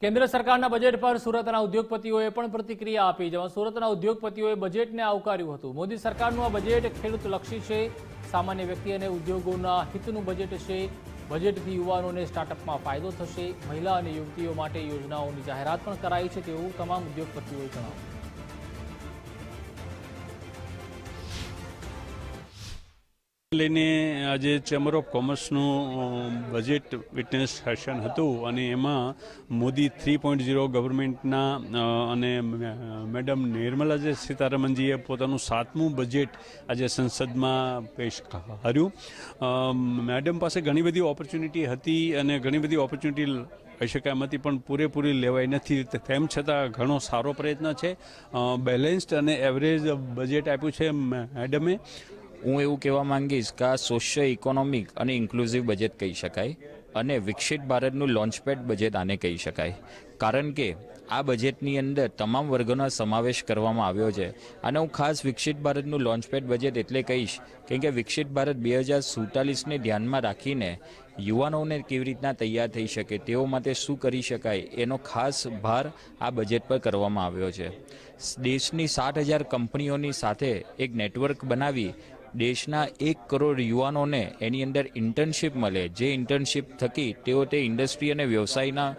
કેન્દ્ર સરકારના બજેટ પર સુરતના ઉદ્યોગપતિઓએ પણ પ્રતિક્રિયા આપી. જેમાં સુરતના ઉદ્યોગપતિઓએ બજેટને આવકાર્યું હતું. મોદી સરકારનું આ બજેટ ખેડૂતલક્ષી છે. સામાન્ય વ્યક્તિ અને ઉદ્યોગોના હિતનું બજેટ છે. બજેટથી યુવાનોને સ્ટાર્ટઅપમાં ફાયદો થશે. મહિલા અને યુવતીઓ માટે યોજનાઓની જાહેરાત પણ કરાઈ છે તેવું તમામ ઉદ્યોગપતિઓએ જણાવ્યું. લઈને આજે ચેમ્બર ઓફ કોમર્સનું બજેટ વિટનેસ સેશન હતું અને એમાં મોદી થ્રી પોઈન્ટ ઝીરો ગવર્મેન્ટના અને મેડમ નિર્મલા જે સીતારામનજીએ પોતાનું સાતમું બજેટ આજે સંસદમાં પેશ કર્યું. મેડમ પાસે ઘણી બધી ઓપોર્ચ્યુનિટી હતી અને ઘણી બધી ઓપોર્ચ્યુનિટી કહી શકાય એમાંથી પણ પૂરેપૂરી લેવાઈ નથી. તેમ છતાં ઘણો સારો પ્રયત્ન છે. બેલેન્સ્ડ અને એવરેજ બજેટ આપ્યું છે મેડમે. હું એવું કહેવા માંગીશ કે આ સોશિયો ઇકોનોમિક અને ઇન્ક્લુઝિવ બજેટ કહી શકાય અને વિકસિત ભારતનું લોન્ચપેડ બજેટ આને કહી શકાય. કારણ કે આ બજેટની અંદર તમામ વર્ગોનો સમાવેશ કરવામાં આવ્યો છે અને હું ખાસ વિકસિત ભારતનું લોન્ચપેડ બજેટ એટલે કહીશ કેમ કે વિકસિત ભારત બે હજાર સુડતાલીસને ધ્યાનમાં રાખીને યુવાનોને કેવી રીતના તૈયાર થઈ શકે, તેઓ માટે શું કરી શકાય, એનો ખાસ ભાર આ બજેટ પર કરવામાં આવ્યો છે. દેશની સાઠ હજાર કંપનીઓની સાથે એક નેટવર્ક બનાવી દેશના એક કરોડ યુવાનોને એની અંદર ઇન્ટર્નશીપ મળે. જે ઇન્ટર્નશીપ થકી તેઓ તે ઇન્ડસ્ટ્રી અને વ્યવસાયના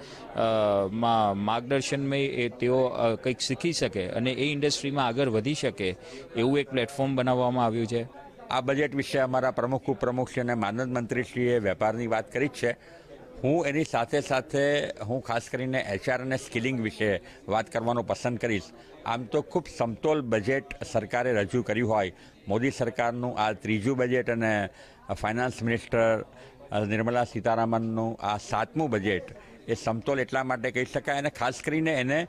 માં માર્ગદર્શનમાં એ તેઓ કંઈક શીખી શકે અને એ ઇન્ડસ્ટ્રીમાં આગળ વધી શકે એવું એક પ્લેટફોર્મ બનાવવામાં આવ્યું છે. આ બજેટ વિશે અમારા પ્રમુખ ઉપપ્રમુખશ્રી અને માનદ મંત્રીશ્રીએ વેપારની વાત કરી છે. હું એની સાથે સાથે હું ખાસ કરીને એચઆર અને સ્કિલિંગ વિશે વાત કરવાનું પસંદ કરીશ. આમ તો ખૂબ સમતોલ બજેટ સરકારે રજૂ કર્યું હોય. મોદી સરકારનું આ ત્રીજું બજેટ અને ફાઇનાન્સ મિનિસ્ટર નિર્મલા સીતારામનનું આ સાતમું બજેટ એ સમતોલ એટલા માટે કહી શકાય અને ખાસ કરીને એને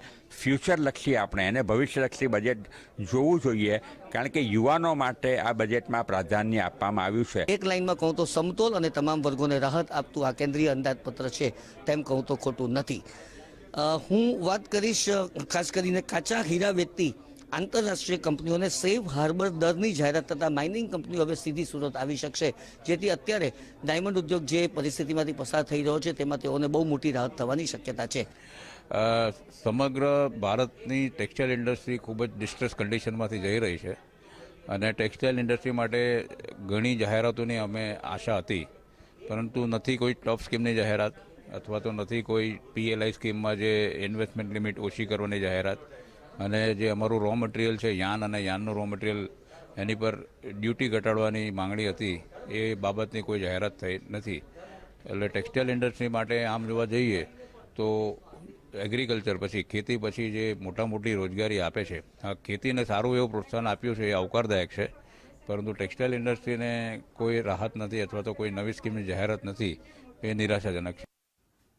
ફ્યુચરલક્ષી આપણે, એને ભવિષ્યલક્ષી બજેટ જોવું જોઈએ, કારણ કે યુવાનો માટે આ બજેટમાં પ્રાધાન્ય આપવામાં આવ્યું છે. એક લાઇનમાં કહું તો સમતોલ અને તમામ વર્ગોને રાહત આપતું આ કેન્દ્રીય અંદાજપત્ર છે, તેમ કહું તો ખોટું નથી. હું વાત કરીશ ખાસ કરીને કાચા હીરા વેચતી આંતરરાષ્ટ્રીય કંપનીઓને સેફ હાર્બર દરની જાહેરાત થતાં માઇનિંગ કંપનીઓ હવે સીધી સુરત આવી શકશે, જેથી અત્યારે ડાયમંડ ઉદ્યોગ જે પરિસ્થિતિમાંથી પસાર થઈ રહ્યો છે, તેમાં તેઓને બહુ મોટી રાહત થવાની શક્યતા છે. સમગ્ર ભારતની ટેક્સટાઇલ ઇન્ડસ્ટ્રી ખૂબ જ ડિસ્ટ્રેસ કન્ડિશનમાંથી જઈ રહી છે અને ટેક્સટાઇલ ઇન્ડસ્ટ્રી માટે ઘણી જાહેરાતોની અમે આશા હતી, પરંતુ નથી કોઈ ટોપ સ્કીમની જાહેરાત અથવા તો નથી કોઈ પીએલઆઈ સ્કીમમાં જે ઇન્વેસ્ટમેન્ટ લિમિટ ઓછી કરવાની જાહેરાત. અને જે અમારું રો મટીરિયલ છે, યાન અને યાનનું રો મટીરિયલ એની પર ડ્યુટી ઘટાડવાની માંગણી હતી, એ બાબતની કોઈ જાહેરાત થઈ નથી. એટલે ટેક્સટાઇલ ઇન્ડસ્ટ્રી માટે આમ જોવા જઈએ તો એગ્રીકલ્ચર પછી ખેતી પછી જે મોટા મોટી રોજગારી આપે છે, આ ખેતીને સારું એવું પ્રોત્સાહન આપ્યું છે, એ આવકારદાયક છે. પરંતુ ટેક્સટાઇલ ઇન્ડસ્ટ્રીને કોઈ રાહત નથી અથવા તો કોઈ નવી સ્કીમની જાહેરાત નથી, એ નિરાશાજનક છે.